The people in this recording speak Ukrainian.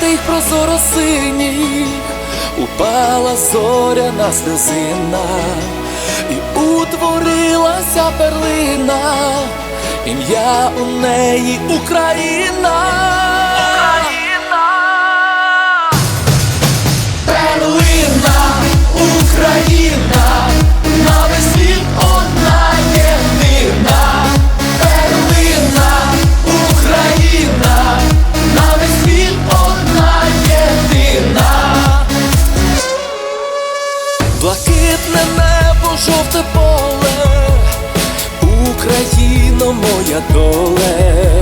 тих прозоро синіх упала зоря на сльозина, і утворилася перлина, ім'я у неї Україна. моя доле.